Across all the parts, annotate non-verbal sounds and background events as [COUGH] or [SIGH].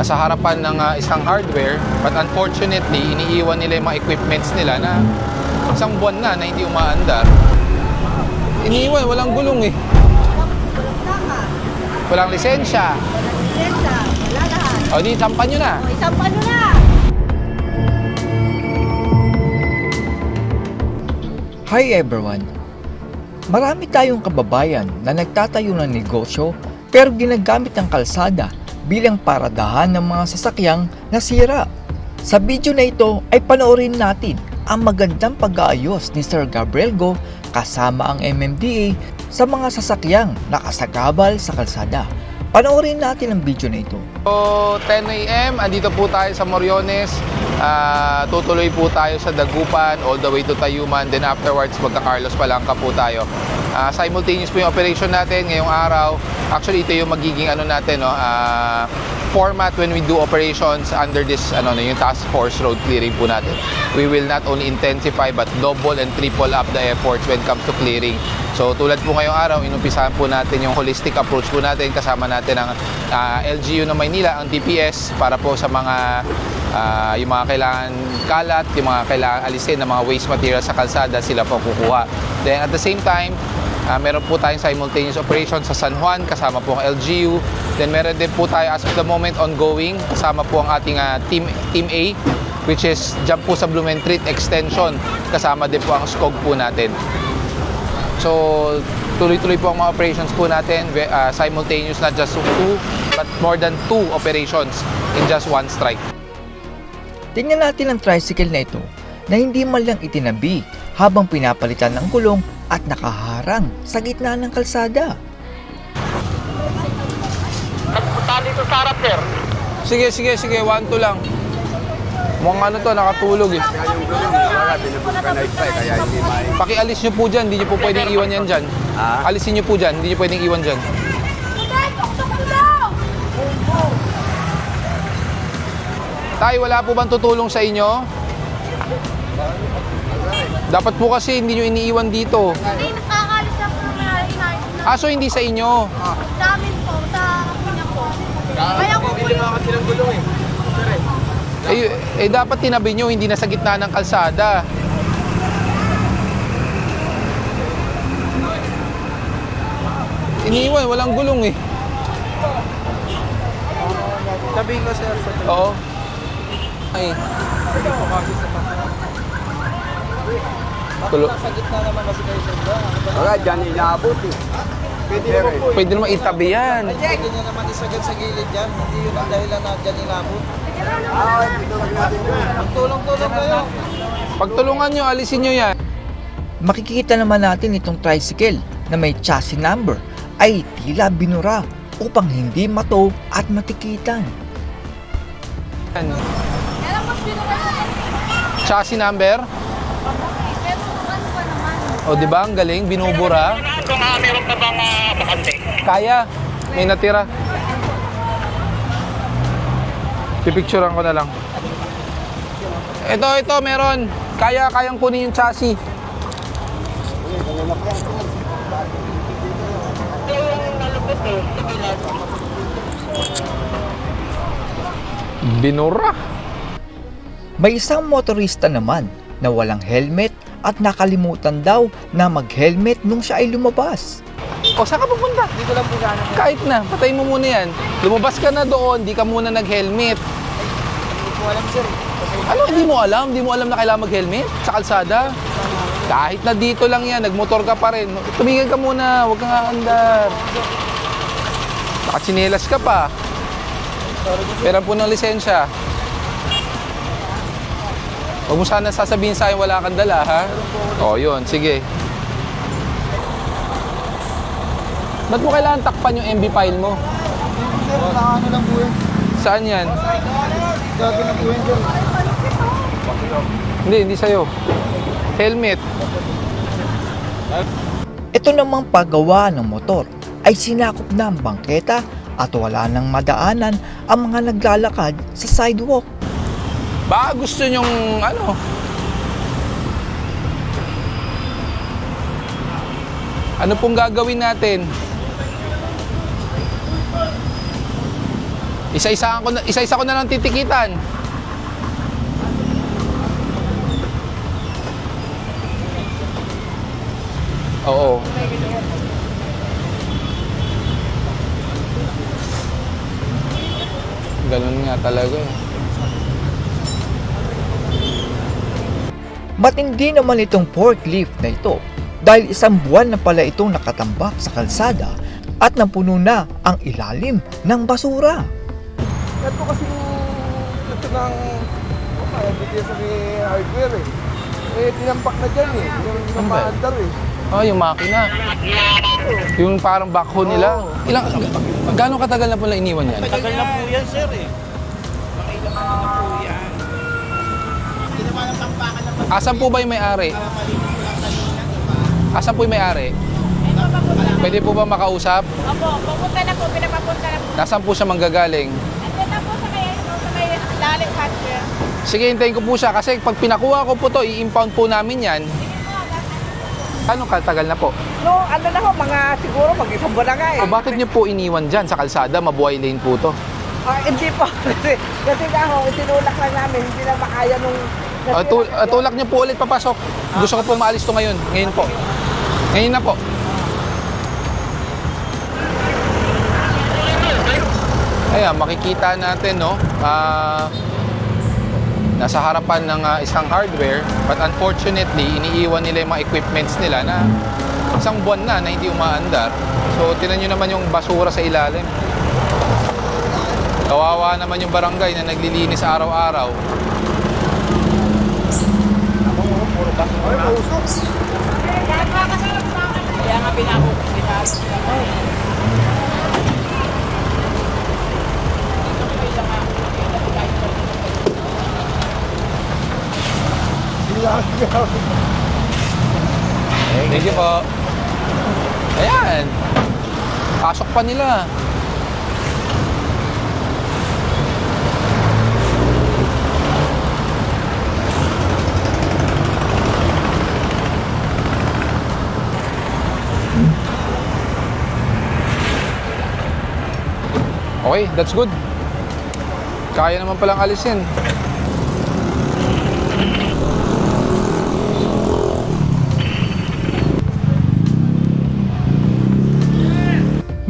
nasa harapan ng ah, isang hardware but unfortunately iniiwan nila yung mga equipments nila na isang buwan na na hindi umaandar. Iniiwan, walang gulong eh. Walang lisensya. Lisensya. Wala lahat. O di, sampan nyo na. O, isang ano na. Hi everyone! Marami tayong kababayan na nagtatayo ng negosyo pero ginagamit ang kalsada bilang paradahan ng mga sasakyang nasira. Sa video na ito ay panoorin natin ang magandang pag-aayos ni Sir Gabriel Go kasama ang MMDA sa mga sasakyang nakasagabal sa kalsada. Panoorin natin ang video na ito. So, 10 a.m., andito po tayo sa Moriones. Ah, tutuloy po tayo sa Dagupan all the way to Tayuman. Then afterwards, magka-Carlos Palangka po tayo. Ah, simultaneous po yung operation natin ngayong araw. Actually, ito yung magiging ano natin, no, ah, format when we do operations under this ano no, yung task force road clearing po natin. We will not only intensify but double and triple up the efforts when it comes to clearing. So tulad po ngayong araw, inumpisahan po natin yung holistic approach po natin kasama natin ang ah, LGU ng Maynila, ang DPS para po sa mga ah, yung mga kailangan kalat, yung mga kailangan alisin ng mga waste material sa kalsada, sila po kukuha. Then at the same time, Ah, meron po tayong simultaneous operation sa San Juan, kasama po ang LGU. Then meron din po tayo as of the moment ongoing, kasama po ang ating ah, team, team A, which is dyan po sa Blumentritt Extension, kasama din po ang SCOG po natin. So, tuloy-tuloy po ang mga operations po natin, ah, simultaneous, not just two, but more than two operations in just one strike. Tingnan natin ang tricycle na ito na hindi man lang itinabi habang pinapalitan ng gulong at nakaharang sa gitna ng kalsada. Sige, sige, sige, one, two lang. Mukhang ano to, nakatulog eh. Pakialis nyo po dyan, hindi nyo po pwedeng iwan yan dyan. Alisin nyo po dyan, hindi nyo pwedeng iwan dyan. Tay, wala po bang tutulong sa inyo? Dapat po kasi hindi nyo iniiwan dito. Hindi, nakakalis lang po naman na inaayos na. Aso hindi sa inyo. Sa amin po, sa kanya po. Kaya ko po yung... Eh, eh dapat tinabi nyo, hindi na sa gitna ng kalsada. Iniwan, walang gulong eh. Sabihin ko sir, sa Oo. Ay. Tulo. sa gitna naman kasi kayo ba? Wala, dyan inaabot eh. Pwede naman po. Pwede naman itabi yan. Pwede nyo naman isagad sa gilid dyan. Hindi yun ang dahilan na dyan inabot. Ah. Magtulong-tulong kayo. Pagtulungan nyo, alisin nyo yan. Makikita naman natin itong tricycle na may chassis number ay tila binura upang hindi mato at matikitan. Yan. Chassis number. O, di ba? Ang galing, binubura. Kung uh, meron pa bang? Kaya. May natira. Pipicturean ko na lang. Ito, ito, meron. Kaya, kayang kunin yung chassis. Binura. May isang motorista naman na walang helmet at nakalimutan daw na mag-helmet nung siya ay lumabas. O, saan ka pupunta? Dito lang po sana. Kahit na, patay mo muna yan. Lumabas ka na doon, di ka muna nag-helmet. Hindi ko alam sir. Ano, hindi mo alam? Hindi mo alam na kailangan mag-helmet sa kalsada? Kahit na dito lang yan, nagmotor ka pa rin. Tumigil ka muna, huwag kang aandar. Nakatsinelas ka pa. Pera po ng lisensya. Huwag mo sana sasabihin sa akin wala kang dala, ha? O, yun, sige. Ba't mo kailangan takpan yung MB file mo? sir, nakaano lang po. Saan yan? Gagawin na po yun sir. Hindi, hindi sa'yo. Helmet. Ito namang paggawa ng motor ay sinakop na ang bangketa at wala nang madaanan ang mga naglalakad sa sidewalk. Baka gusto nyong ano? Ano pong gagawin natin? Isa-isa ko na, isa-isa ko na lang titikitan. Oo. Ganun nga talaga Matindi naman itong forklift na ito dahil isang buwan na pala itong nakatambak sa kalsada at napuno na ang ilalim ng basura. Ito kasi ito ng dito sa may hardware eh. Eh, tinampak na dyan eh. Yung Ano namaandar eh. Oh, yung makina. Yung parang backhoe nila. Ilang, gaano katagal na po na iniwan yan? Tagal na po yan, sir eh. Asan po ba yung may-ari? Asan po yung may-ari? Pwede po ba makausap? Opo, pupunta na po, pinapapunta na po. Nasaan po siya manggagaling? Andun na po sa may, ano, sa lalim hardware. Sige, hintayin ko po siya kasi pag pinakuha ko po to, i-impound po namin yan. Ano katagal na po? No, ano na ho, mga siguro mag-isang buwan na nga eh. O bakit niyo po iniwan dyan sa kalsada? Mabuhay lane po to. Ah, hindi po. [LAUGHS] kasi, kasi nga ho, itinulak lang namin, hindi na makaya nung... Uh, tul- uh, tulak niyo po ulit papasok. Gusto ko po maalis to ngayon. Ngayon po. Ngayon na po. Ayan, makikita natin, no? Ah, nasa harapan ng ah, isang hardware but unfortunately, iniiwan nila yung mga equipments nila na isang buwan na na hindi umaandar. So, tinan nyo naman yung basura sa ilalim. Kawawa naman yung barangay na naglilinis araw-araw. Kaya nga pinako, pinako. Thank you po. Ayan. Pasok pa nila. Okay, that's good. Kaya naman palang alisin.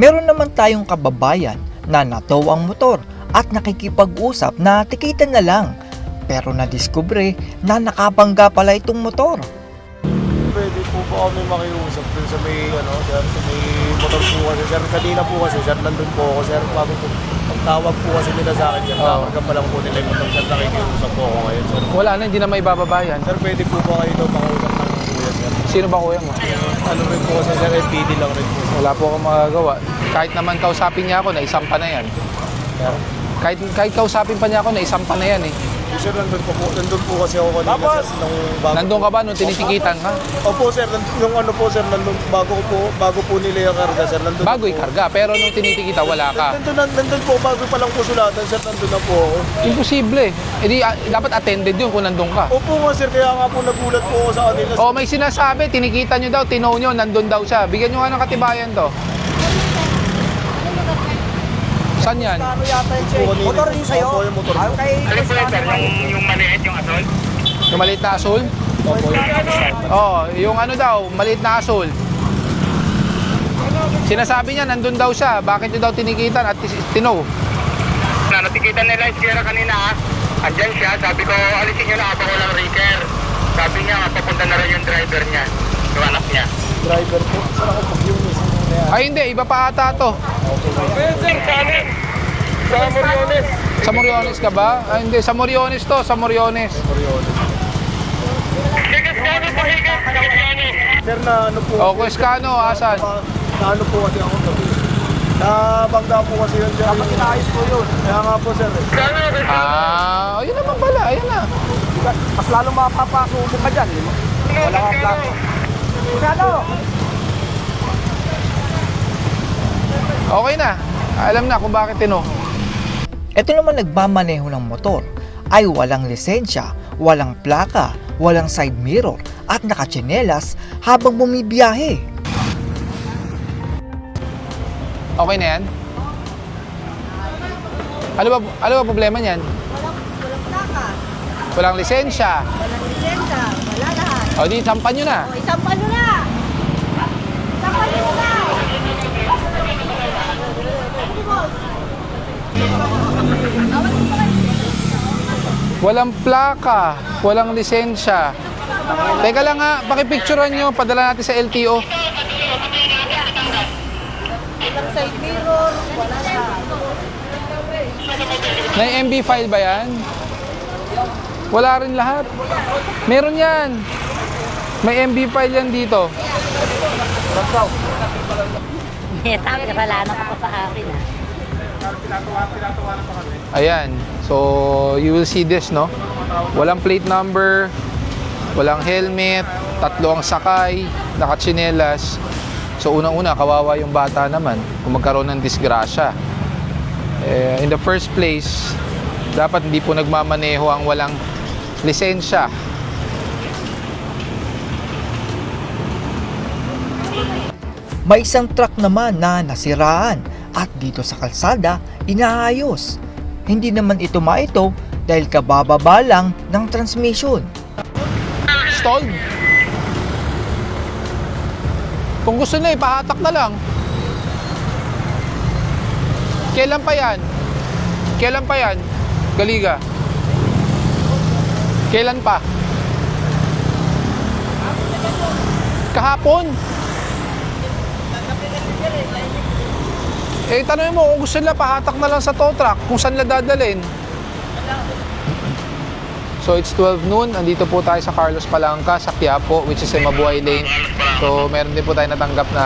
Meron naman tayong kababayan na natow ang motor at nakikipag-usap na tikitan na lang. Pero nadiskubre na nakabangga pala itong motor. Po kami makiusap dun sa may, ano, sir, sa may motor po kasi, sir. Kanina po kasi, sir, nandun po ako, sir. Bago po, pagtawag po kasi nila sa akin, sir. Oo. Tawagan pa lang po nila yung motor, sir. Nakikiusap po ako ngayon, sir. Wala na, hindi na may bababayan. Sir, pwede po ba kayo daw makiusap ng kuya, sir? Sino ba kuya mo? Ano rin po kasi, sir, FPD lang rin po. Wala po akong magagawa. Kahit naman kausapin niya ako, naisampa na yan. Kahit, kahit kausapin pa niya ako, naisampa na yan eh. Sir, nandun po, po, nandun po kasi ako kanina, sir, nung bago Nandun ka ba nung tinitikitan ka? Opo, sir, nandun, yung ano po, sir, nandun, bago ko po, bago po nila yung karga, sir, nandun Bago po. ikarga, pero nung tinitikita, wala ka. Nandun, nandun, nandun po, bago pa lang po sulatan, sir, nandun na po ako. Imposible. Eh di, ah, dapat attended yun kung nandun ka. Opo nga, sir, kaya nga po nagulat po ako sa kanila. O may sinasabi, tinikita nyo daw, tinow nyo, nandun daw siya. Bigyan nyo nga ng katibayan to. Saan yan? Ano yata yung. Motor yung sa'yo? Opo, yung motor kay... Ano po sir? Yung, yung maliit, yung asol? Yung maliit na asul? Opo, yung Oh, yung ano daw, maliit na asul. Sinasabi niya, nandun daw siya. Bakit nyo daw tinikitan at tinow? Na natikitan nila yung sira kanina, ah. Andyan siya, sabi ko, alisin nyo na habang walang raker. Sabi niya, papunta na rin yung driver niya, yung anak niya. driver po. Sir, ako pag yung isa kaya. Ay hindi, iba pa ata to. Sir, kanin! Sa Moriones! Sa Moriones ka ba? Ay hindi, sa Moriones to, sa Moriones. Kanin po, higit! Kanin! Sir, na ano po. O, Kueskano, asan? Na ano po kasi ako. Nabangga po kasi yun. Dapat inaayos po yun. Kaya nga po, sir. Kanin! Ah, ayun naman pala, ayun na. Mas lalo mapapasubo ka dyan. di ba? Wala kang plako. Ano? Okay na. Alam na kung bakit tino. Ito naman nagmamaneho ng motor ay walang lisensya, walang plaka, walang side mirror at nakatsinelas habang bumibiyahe. Okay na yan? Ano ba, ano ba problema niyan? Walang, walang plaka. Walang lisensya. Walang lisensya. Wala lahat. O di, sampan nyo na. O, isang palo na. Isang palo na. Walang plaka, walang lisensya. Teka lang nga, pakipicturean nyo, padala natin sa LTO. Walang side mirror. Wala. May MB file ba yan? Wala rin lahat. Meron yan. May MB file yan dito. Tama, kasalanan ko sa akin. ah. Ayan. So, you will see this, no? Walang plate number, walang helmet, tatlo ang sakay, nakatsinelas. So, unang-una, kawawa yung bata naman kung magkaroon ng disgrasya. Eh, in the first place, dapat hindi po nagmamaneho ang walang lisensya. May isang truck naman na nasiraan at dito sa kalsada inaayos. Hindi naman ito maito dahil kabababa lang ng transmission. Stalled. Kung gusto na, ipahatak na lang. Kailan pa yan? Kailan pa yan? Galiga. Kailan pa? Kahapon. Eh, tanongin mo kung gusto nila, pahatak na lang sa tow truck kung saan nila dadalhin. So it's 12 noon, andito po tayo sa Carlos Palanca, sa Quiapo, which is sa Mabuhay Lane. So meron din po tayo natanggap na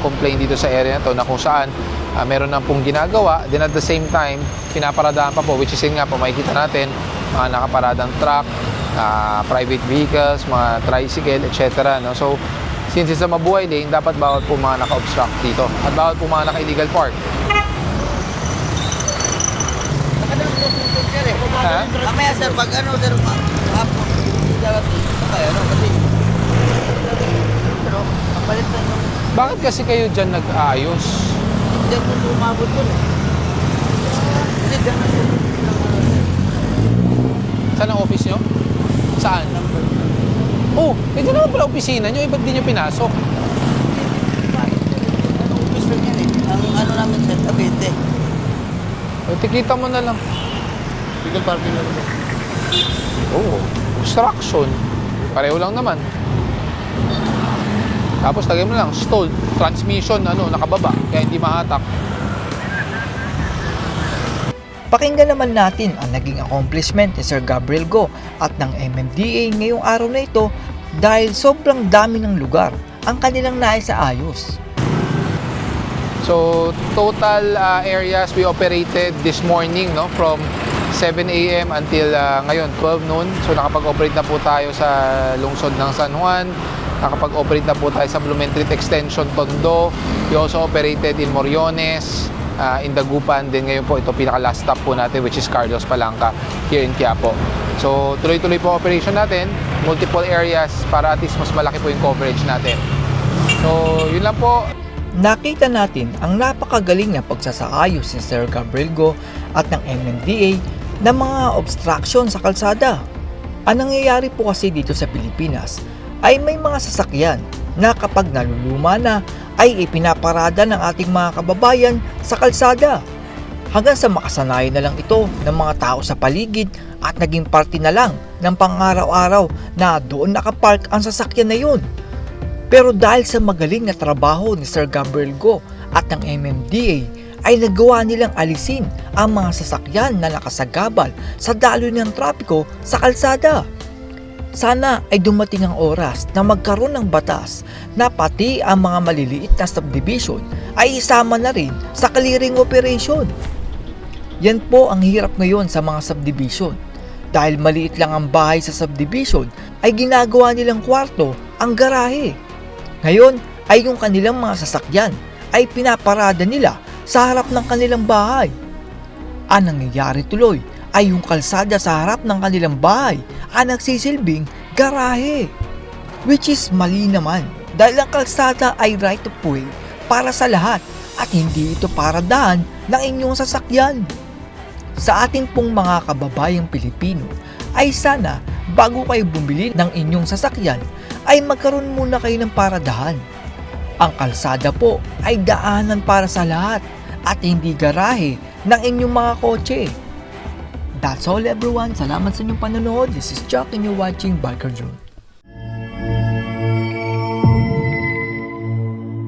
complaint dito sa area na to na kung saan ah, meron na pong ginagawa. Then at the same time, pinaparadahan pa po, which is yun nga po, makikita natin, mga nakaparadang truck, ah, private vehicles, mga tricycle, etc. No? So since it's a Mabuhay Lane, dapat bawal po mga naka-obstruct dito. At bawal po mga naka-illegal park. Ha? Mamaya sir, pag ano sir, hapon, kaya ano, kasi, pero, kapalit na yung, Bakit kasi kayo dyan nag-aayos? dyan po sumabot yun eh. Kasi dyan na Saan ang office nyo? Saan? Oh, eh di naman pala opisina nyo, eh ba't di nyo pinasok? ano, office lang yan eh. Ang ano namin sir, Cavite. Eh, tikita mo na lang. Legal parking na naman. Oo. Obstruction. Pareho lang naman. Tapos lagay mo lang, stalled. Transmission, ano, nakababa. Kaya hindi mahatak. Pakinggan naman natin ang naging accomplishment ni Sir Gabriel Go at ng MMDA ngayong araw na ito dahil sobrang dami ng lugar ang kanilang nais sa ayos. So, total uh, areas we operated this morning, no, from 7 a.m. until uh, ngayon, 12 noon. So, nakapag-operate na po tayo sa lungsod ng San Juan. Nakapag-operate na po tayo sa Blumentritt Extension, Tondo. We also operated in Moriones, uh, in Dagupan. Then ngayon po, ito pinaka-last stop po natin, which is Carlos Palanca here in Quiapo. So, tuloy-tuloy po operation natin. Multiple areas para at least mas malaki po yung coverage natin. So, yun lang po. Nakita natin ang napakagaling na pagsasaayos ni Sir Gabriel Go at ng MMDA ng mga obstruction sa kalsada. Ang nangyayari po kasi dito sa Pilipinas ay may mga sasakyan na kapag naluluma na ay ipinaparada ng ating mga kababayan sa kalsada. Hanggang sa makasanayan na lang ito ng mga tao sa paligid at naging parte na lang ng pang-araw-araw na doon nakapark ang sasakyan na yun. Pero dahil sa magaling na trabaho ni Sir Gabriel Go at ng MMDA ay nagawa nilang alisin ang mga sasakyan na nakasagabal sa daloy ng trapiko sa kalsada. Sana ay dumating ang oras na magkaroon ng batas na pati ang mga maliliit na subdivision ay isama na rin sa clearing operation. Yan po ang hirap ngayon sa mga subdivision. Dahil maliit lang ang bahay sa subdivision ay ginagawa nilang kwarto ang garahe. Ngayon ay yung kanilang mga sasakyan ay pinaparada nila sa harap ng kanilang bahay. Ang nangyayari tuloy ay yung kalsada sa harap ng kanilang bahay ang nagsisilbing garahe. Which is mali naman dahil ang kalsada ay right of way para sa lahat at hindi ito para daan ng inyong sasakyan. Sa ating pong mga kababayang Pilipino ay sana bago kayo bumili ng inyong sasakyan ay magkaroon muna kayo ng paradahan. Ang kalsada po ay daanan para sa lahat at hindi garahe ng inyong mga kotse. That's all everyone. Salamat sa inyong panonood. This is Chuck and you're watching Biker Drone.